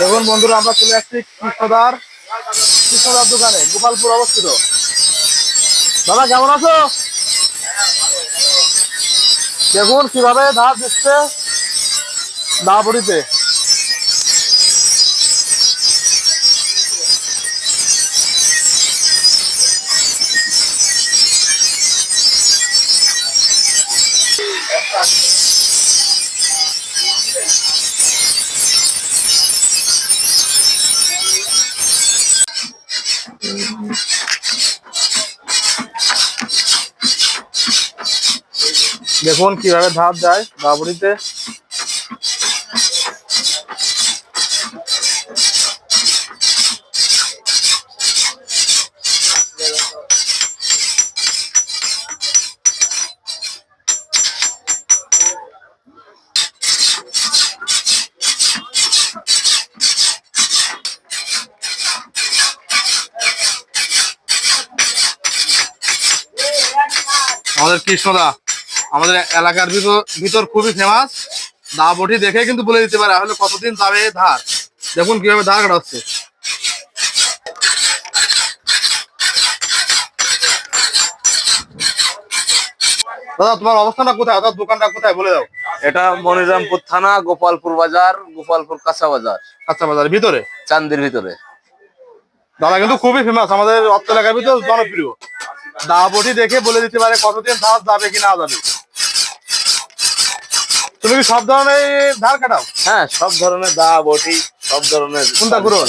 দেখুন বন্ধুরা, আমরা চলে আসছি কৃষ্ণদার কৃষ্ণদার দোকানে, গোপালপুর অবস্থিত। দাদা, কেমন আছো? দেখুন কীভাবে ধার দিচ্ছে দাবড়িতে। দেখুন কীভাবে ধাপ যায় দাবড়িতে আমাদের কৃষ্ণদা। আমাদের এলাকার ভিতর ভিতর খুবই ফেমাস দা বটি দেখে কিন্তু বলে দিতে পারে আসলে কতদিন যাবে ধার? দেখুন কীভাবে ধার কাটাচ্ছে। দাদা তোমার অবস্থানটা কোথায়? অর্থাৎ দোকানটা কোথায়? বলে দাও। এটা মনিরামপুর থানা গোপালপুর বাজার গোপালপুর কাঁচা বাজার। কাঁচা বাজার ভিতরে? চান্দির ভিতরে। দাদা কিন্তু খুবই ফেমাস আমাদের অর্থ এলাকার ভিতরে জনপ্রিয়। দা বটি দেখে বলে দিতে পারে কতদিন ধার যাবে কি না যাবে। তুমি কি সব ধরনের ধার কাটাও? হ্যাঁ সব ধরনের দা বটি সব ধরনের কোনটা করো?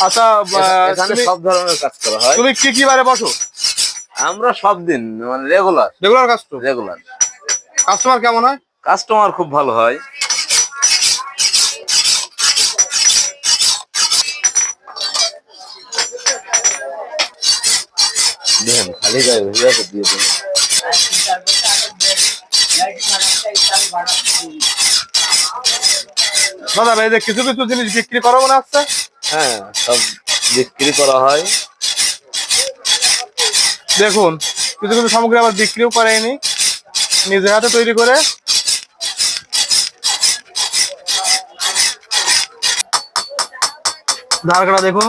আচ্ছা তুমি- সব ধরনের কাজ করা হয়। তুমি কি কি বারে বসো? আমরা সব দিন মানে regular regular customer regular customer কেমন হয়? কাস্টমার খুব ভালো হয়। দেখেন খালি গায়ে হয়ে আছে দিয়ে দেন দাদা ভাই এই যে কিছু কিছু জিনিস বিক্রি করো মনে হচ্ছে? হ্যাঁ সব বিক্রি করা হয়। দেখুন কিছু কিছু সামগ্রী আবার বিক্রিও করেনি নিজের হাতে তৈরি করে। ধারকাটা দেখুন।